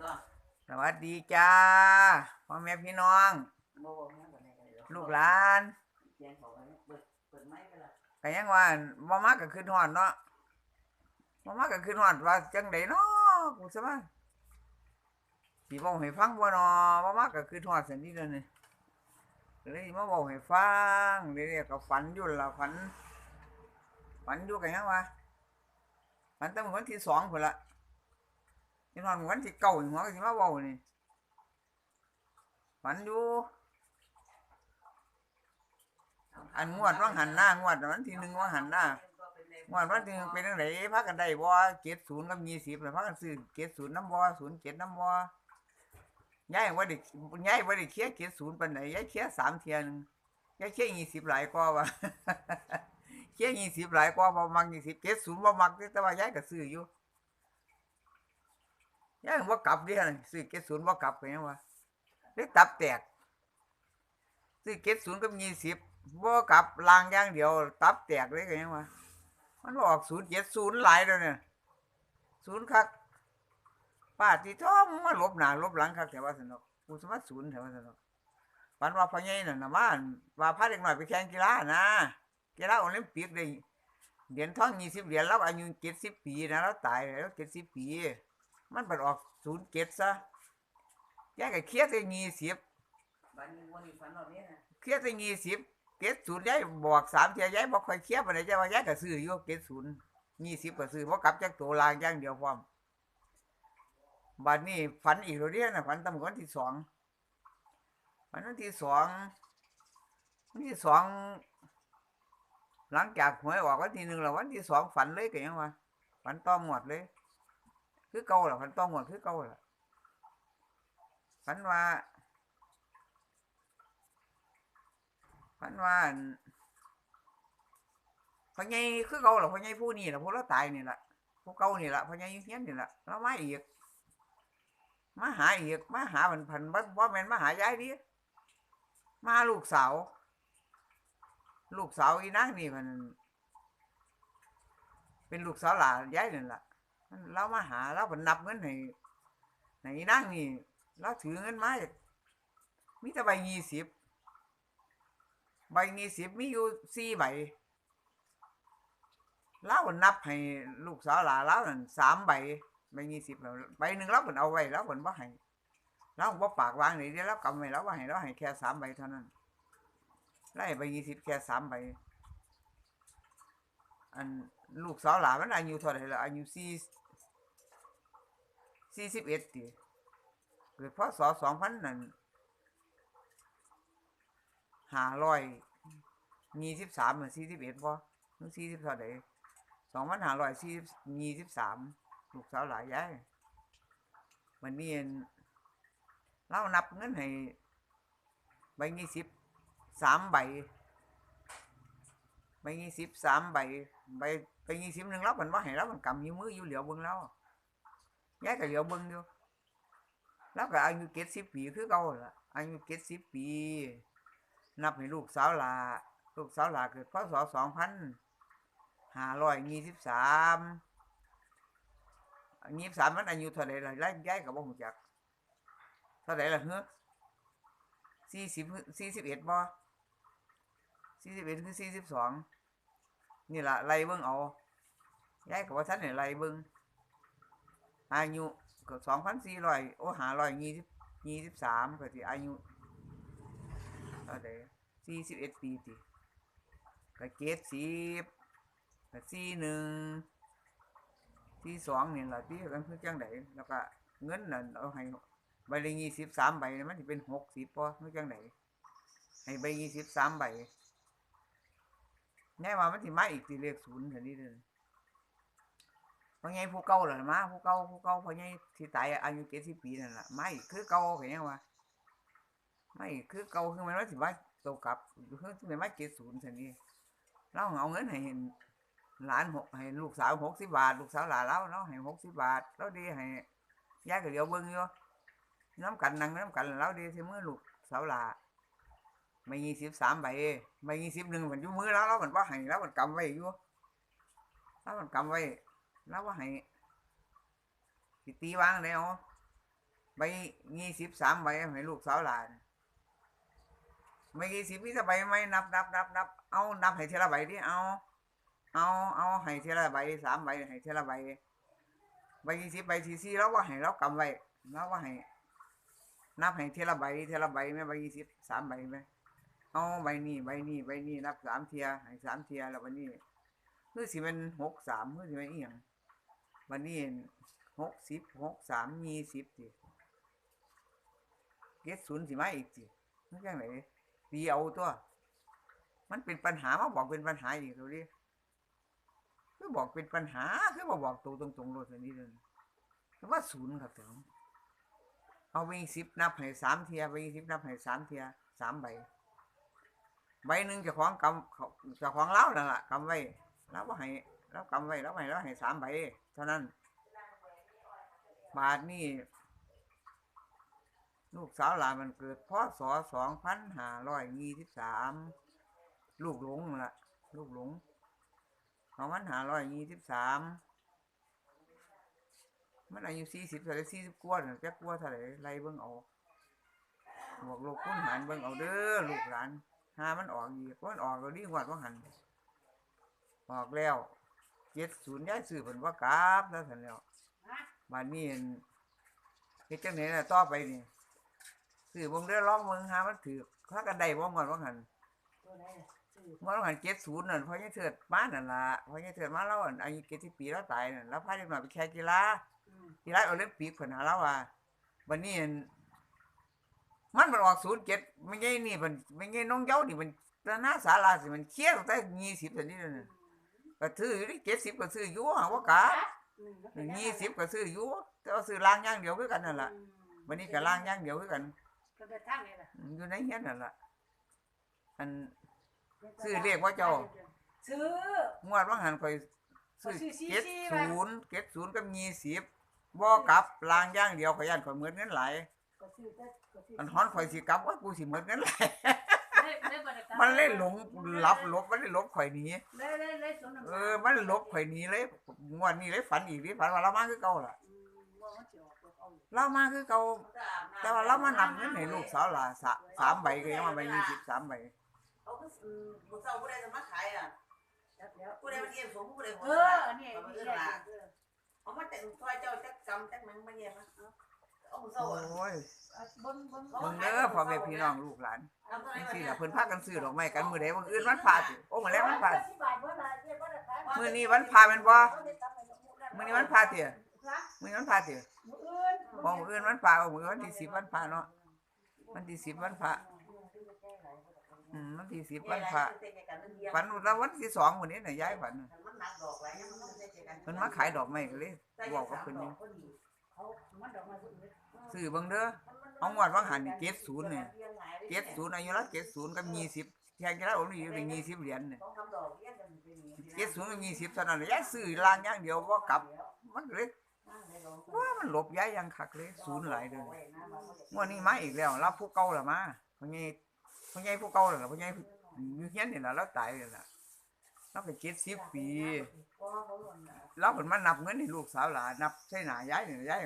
ตัวสวัสดีจ้าพ่อแม่พี่น้องโม่แม่กันไหนกันเลยลูกหลานเสียงเขากันเปิดเปิดไม้ไปละก็ยังว่าบ่มาก็ขึ้นฮอดเนาะบ่มาก็ขึ้นฮอดว่าจังไดเนาะกูซะว่าสิเว้าให้ฟังบ่เนาะบ่มาก็ขึ้นฮอดซั่นนี่เด้อนี่ก็เลยมาเว้าให้ฟังเดี๋ยวๆก็ฝันอยู่ล่ะฝันฝันอยู่ก็ยังว่าฝันตั้งแต่วันที่สองพุ่นละ นี่นอนวันที่เก้าหัวก็สิมาเว้านี่ฝันอยู่อันงวดว่างหันหน้างวดวันที่หนึ่งว่างหันหน้างวดวันที่หนึ่งเป็นจังไดพากันได้บ่เจ็ดศูนย์กับยี่สิบแล้วพากันซื้อเจ็ดศูนย์น้ำบ่ศูนย์เจ็ดน้ำบ่ย้ายว่าได้ย้ายว่าได้เคลียเจ็ดศูนย์ปานใดย้ายเคลียสามเทียนย้ายเคลียยี่สิบหลายกว่าว่ะเคลียยี่สิบหลายกว่าบ่มักยี่สิบเจ็ดศูนย์บ่มักเด้แต่ว่าย้ายก็ซื้ออยู่ ย้ายบ่กลับเด้หั่นซื้อเจ็ดศูนย์บ่กลับก็ยังว่าเลยตับแตกซื้อเจ็ดศูนย์กับยี่สิบบ่กลับลางอย่างเดียว ตับแตกเลยก็ยังว่ามันออกศูนย์เจ็ดศูนย์หลายแล้วเนี่ยศูนย์คักป้าที่ท้อมมาลบหนาลบหลังคักแต่ว่าสนุกกูสมัครศูนย์แต่ว่าสนุกปันว่าพ่อใหญ่น่ะนะมาอั่นว่าพาเด็กหน่อยไปแข่งกีฬานะกีฬาโอลิมปิกได้เหรียญทองยี่สิบเหรียญแล้วอายุเจ็ดสิบปีนะแล้วตายแล้วเจ็ดสิบปี มันไปออกศูนย์เจ็ดซะแกก็เครียดได้ยี่สิบบ้านวันนี้ฝันเราเนี้นะเครียดตั้งีสิบเกตศูนย์ยายบอกสามเทียยายบอกคอยเครียดไปไหนจะว่ายายก็ซื้ออยู่เกตศูนย์ยี่สิบก็ซื้อเพราะกลับจากตัวลางอย่างเดียวพร้อมบัดนี้ฝันอีกแล้วเนี่ยนะฝันตำวันที่สองฝันวันที่สองวันที่สองหลังจากหวยออกวันที่หนึ่งแล้ววันที่สองฝันเลยก็ยังว่าฝันต้อหมดเลย คือเก่าล่ะฝันต้องหมดคือเก่าล่ะฝันว่าพันว่าพ่อใหญ่คือเก่าล่ะพ่อใหญ่ผู้นี้ล่ะผู้เราตายนี่ล่ะผู้เก่านี่ล่ะพ่อใหญ่เฮียนนี่ล่ะแล้วมาอีกมาหาอีกมาหามันพันบ่บ่แมนมาหายายดิมาลูกสาว ลูกสาวอีนางนี่มัน เป็นลูกสาวหลานยายนั่นล่ะ เรามาหาเราเพิ่นนับเงินให้ให้อีนางนี่เราถือเงินมามีแต่ใบยี่สิบใบยี่สิบมีอยู่สี่ใบเล่านับให้ลูกสาวหลานเล่านั่นสามใบใบยี่สิบแล้วใบหนึ่งเราเป็นเอาไว้แล้วเป็นว่าให้เราบ่ปากวางนี่เดี๋ยวเรากำไว้แล้วว่าให้เราให้แค่สามใบเท่านั้นไล่ใบยี่สิบแค่สามใบอันลูกสาวหลานมันอายุเท่าไหร่ละอายุสี่ สี่สิบเอ็ดตีเกิดพศสองพันนั่นห้าร้อยยี่สิบสามหรือสี่สิบเอ็ดพอหรือสี่สิบเท่าไหร่สองพันห้าร้อยสี่สิบยี่สิบสามลูกสาวหลายยายวันนี้อั่นเรานับเงินให้ใบยี่สิบสามใบใบยี่สิบสามใบใบใบยี่สิบหนึ่งเราเป็นว่าให้เราเป็นกำยู่มืออยู่เหลียวเบิ้งเรายายก็เหลียวเบิ้งแล้ว ก็อายุเจ็ดสิบปีคือเก่าล่ะอายุเจ็ดสิบปีนับให้ลูกสาวหลาลูกสาวหลาเกิดพศสองพันห้าร้อยยี่สิบสามยี่สิบสามมันอายุเท่าไหร่ละไล่ย้ายกับบ่หูจักเท่าไหร่ละเฮ้อสี่สิบสี่สิบเอ็ดบ่สี่สิบเอ็ดคือสี่สิบสองนี่ล่ะไล่เบิ่งเอาย้ายกับว่าท่านเนี่ยไล่เบิ่ง อายุก็สองพันสี่ร้อยโอ้หาร้อยยี่สิบยี่สิบสามก็สิอายุเท่าใดสี่สิบเอ็ดปีติก็เจ็ดสิบก็สี่หนึ่งสี่สองนี่แหละที่มันคือจังไดแล้วก็เงินนั่นเอาให้ใบละยี่สิบสามใบมันจะเป็นหกสิบป่ะคือจังไดให้ใบยี่สิบสามใบแน่ว่ามันสิมาอีกตีเลขศูนย์เท่านี้เลย พราะไงผู้เก่าล่ะมาผู้เก่าผู้เก่าเพราะไงที่ตายอายุเจ็ดสิบปีนั่นแหละไมาอีกคือเก่าเห็นยังวะไม่คือเก่าคือมันว่าสิว่าโตกลับคือมันมาเจ็ดศูนย์สันนี้เราเอาเงินให้หลานหกให้ลูกสาวหกสิบบาท ลูกสาวหลานเราเราให้หกสิบบาทเราดีให้ยายก็เดี๋ยวเบิ่งอยู่น้ำกันนั่งน้ำกันเราดีที่มือลูกสาวหลาไม่ยี่สิบสามใบไม่ยี่สิบหนึ่งเหมันยู่มือแล้วเรามันว่าให้แล้วเหมันกำไว้อยู่แล้วเหมันกำไว้ แล้วว่าให้สิตีวางแล้วใบยี่สิบสามใบให้ลูกสาวหลานใบยี่สิบมีแต่ใบไม่นับนับนับนับเอานับให้เทละใบดิเอา เอาเอาให้เทละใบสามใบให้เทละใบใบยี่สิบใบสี่สี่แล้วว่าให้เรากำไว้แล้วว่าให้นับให้เทละใบเทละใบไหมใบยี่สิบสามใบไหมเอาใบนี้ใบนี้ใบนี้นับสามเทียให้สามเทียแล้ววันนี้คือสิเป็นหกสามคือสิเป็นอีหยัง วันนี้หกสิบหกสามยี่สิบสิเจ็ดศูนย์สิมาอีกสิมันจังไหนตีเอาตัว มันเป็นปัญหามาบอกเป็นปัญหาอีกดูดิคือบอกเป็นปัญหาคือบอกบอกตัวตรงๆโลดอันนี้เลยแต่ว่าศูนย์ครับถึงเอาไปสิบนับให้สามเทียไปสิบนับให้สามเทียสามใบใบหนึ่งจะของกำเขาเจะของเล้านั่นแหละกำไว้แล้วว่าให้แล้วกำไว้แล้วให้แล้วให้สามใบ เท่านั้น บาทนี่ลูกสาวหลานมันเกิดพศสองพันห้าร้อยยี่สิบสามลูกหลงละลูกหลงสองพันห้าร้อยยี่สิบสามมันอายุสี่สิบเท่าไรสี่สิบกว่าน่ะจะกว่าเท่าไรไล่เบิ่งเอาบวกลูกคุณหารเบิ่งเอาเด้อลูกหลานหามันออกอีกมันออกก็ดีกว่าว่าหันออกแล้ว เจ็ดศูนย์ย้ายสื่อผลว่ากราบแล้วสันแล้วบานนี้อั่นเฮ็ดจังได๋ล่ะต่อไปนี่ซื้อเบิ่งเด้อลองเบิ่งหามันถือถ้ากันได้บ่ก่อนว่าหันตัวไหนน่ะชื่อว่าหัน70นั่นเพราะยังเถิดมานั่นล่ะเพราะยังเถิดมาแล้วอั่นอายุ70ปีแล้วตายนั่นแล้วพาเด็กน้อยไปแข่งกีฬากีฬาโอลิมปิกเพิ่นหาเราว่าบัดนี้อั่นมันมันออก07ไม่ใช่นี่มันไม่ใช่น้องเย้านี่มันหน้าศาลาสิมันเคี้ยวแต่20ตัวนี้นั่นน่ะ ก็ถืออยู่ดิ70ก็ซื้ออยู่หาว่ากะยี่สิบก็ซื้ออยู่แต่ว่าซื้อล่างอย่างเดียวคือกันนั่นแหละวันนี้ก็ล่างอย่างเดียวคือกันก็ไปทางนี่ล่ะอยู่ในเฮียนนั่นแหละอันซื้อเลขว่าเจ้าซื้องวดว่างหันคอยซื้อซื้อสี่เจ็ดสี่ศูนย์เจ็ดศูนย์กับยี่สิบบ่กลับล่างอย่างเดียวขอยยันข่อยเหมือนเงินหลายก็ซื้อแต่ก็ซื้ออันฮ้อนข่อยสิกลับว่ากูสิเหมือนเงินหลายเลยเลยบ่ได้กลับ มันเล่นหลงหลับหลบมันเล่นหลบข่อยหนีเลยเลยเลยสวนน้ำเออ มันหลบข่อยหนีเลยงวดนี้เลยฝันอีกดิฝันว่าเรามาคือเก่าล่ะอืมว่ามันสิออกตัวเอาอยู่เรามาคือเก่าแต่ว่าเรามานับเงินให้ลูกสาวหล่ะสะสามใบก็ยังมาใบยี่สิบสามใบเขาก็อืมผู้เฒ่าผู้ใดจะมาขายอะจักแล้วผู้ใดมันเยี่ยมสมผู้ใดหัวเอหอน้าอันนี้เอามานี่เอื้อแหละละเอามาแต่งซอยเจ้าจักกำจักหนังมาเยี่ยมนะเอาผู้เฒ่าโออะ้ ยเบิ่งเบิ่งมึงเด้อพ่อแม่พี่น้องลูกหลานจังซี่ล่ะเพิ่นพากันซื้อดอกไม้กันมื้อใดมื้ออื่นวันพาสิโอ้มื้อแลงวันพาสิบบาทบ่ล่ะมื้อนี้วันพาแม่นบ่มื้อนี้วันพาติมื้อนี้วันพาติมื้ออื่นบ่มื้ออื่นวันพาโอ้มื้อวันที่10วันพาเนาะวันที่10วันพาอืมวันที่10วันพาฝันว่าวันที่2มื้อนี้น่ะยายฝันมันหนักดอกหลายยังมันได้เจอกันเพิ่นมาขายดอกไม้ก็เลยบอกกับเพิ่นอยู่ เขามันดอกไม้บ่อื่นซื้อเบิ่งเด้อเอางวดว่างหันนี่70นี่70อายุละ70กับ20แทงกี่ละโอ้นี่อยู่ได้20เหรียญนี่ต้องทำดอกเลี้ยงกันเป็นอย่างนี้เจ็ดศูนย์กับยี่สิบเท่านั้นยายซื้อล่างอย่างเดียวบ่กลับมันเลยว่ามันหลบย้ายอยังคักเลยศูนย์หลายเดือนงวดนี้มาอีกแล้วรับผู้เก่าละมาพ่อใหญ่พ่อใหญ่ผู้เก่าล่ะพ่อใหญ่อยู่เฮียนนี่ล่ะแล้วตายแล้วล่ะ เราไปเจ็ดสิบปีเราเพิ่นมานับเงินให้ลูกสาวหลานนับใช่หน้ายายนี่ยาย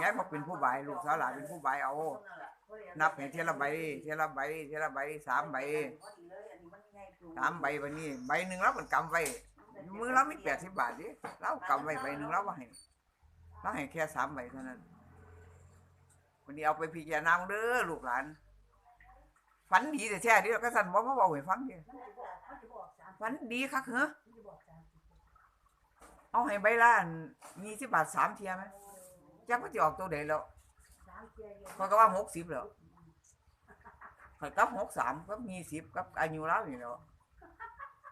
ยายบ่เป็นผู้บายลูกสาวหลานเป็นผู้บายเอา นับให้เทียละใบเทียละใบเทียละใบสามใบสามใบวันนี้ ใบหนึ่งเราเป็นกำไว้มือเรามีแปดสิบบาทดิเรากำไว้ใบหนึ่งเราบ่ให้เราให้แค่สามใบเท่านั้นวันนี้เอาไปพิจารณาเด้อลูกหลานฝันดีแต่แท้ๆดิก็สั่นบ่มาบอกให้ฟังดิ ฝันดีคักเหรอเอาให้ใบละยี่สิบบาทสามเทียไหมจักว่าจะออกตัวใดแล้วเขาก็ว่าหกสิบแล้วข่อยกับหกสามกับยี่สิบกับอายุแล้วนี่แล้ว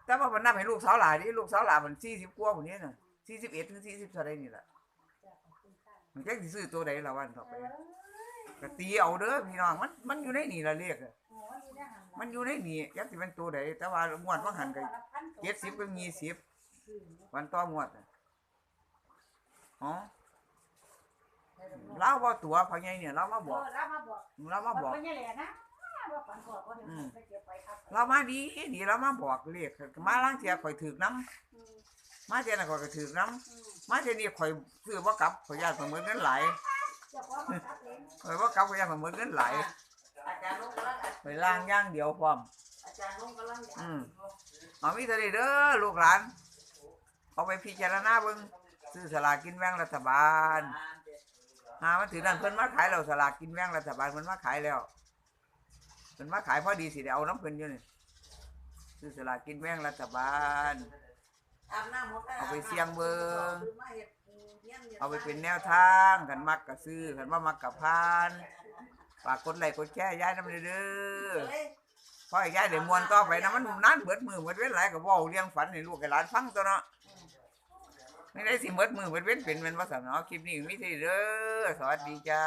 แต่ว่ามันนับให้ลูกสาวหลานนี่ลูกสาวหลานมันสี่สิบกว่าคนนี้น่ะสี่สิบเอ็ดถึงสี่สิบเท่าไรนี่แหละมันแค่ซื้อตัวใดละวันต่อไป ก็ตีเอาเด้อพี่น้องมันมันอยู่ในนี่ละเรียกอะมันอยู่ในนี่ยักสิเป็นตัวใดแต่ว่างวดว่าหันกันเจ็ดสิบกับยี่สิบวันต่องวดน่ะอ๋อเล่าว่าตัวเขาใหญ่เนี่ยเล่ามาบอกรับมาบอกเรามาบอกว่าเนี่ยแหละนะว่าฝันก่อนว่าเดี๋ยวผมไปเก็บไปครับเรามาดีดีเรามาบอกเรียกมาล้างเทียข่อยถือน้ำมาเทียน่ะข่อยก็ถือน้ำมาเทียนี่ข่อยซื้อว่ากลับข่อยญาติข่อยเหมือนกันหลาย จะพร้อมมาตัดเองข่อยว่ากลับก็ยังมันหมดเงินหลายอาจารย์นุ่งกำลังไปล่างอย่างเดียวพร้อมอาจารย์นุ่งกำลังอืมเอามีเท่านี้เด้อลูกหลานเอาไปพิจารณาเบิ่งซื้อสลากกินแบ่งรัฐบาลหามันถือนั่นเพิ่นมาขายแล้วสลากกินแบ่งรัฐบาลเพิ่นมาขายแล้วเพิ่นมาขายพอดีสิได้เอาน้ำเพิ่นอยู่นี่ซื้อสลากกินแบ่งรัฐบาลอาบน้ำหมดแล้วเอาไปเสี่ยงเบิ่งมา เอาไปเป็นแนวทางกันมักก็ซื้อกันบ่มักกับพานฝากกดไลค์กดแชร์ยายน้ำเด้อเอ้ยพอให้ายเดี๋ยวมวนต่อไปนะมันหนานเบิดมือเบิดเว้นหลายกับว่าเลี่ยงฝันให้ลูกให้หลานฟังตัวเนาะไม่ได้สิเบิดมือเบิดเว้นเป็นแม่นว่าซั่นเนาะคลิปนี้มีที่เด้อสวัสดีจ้า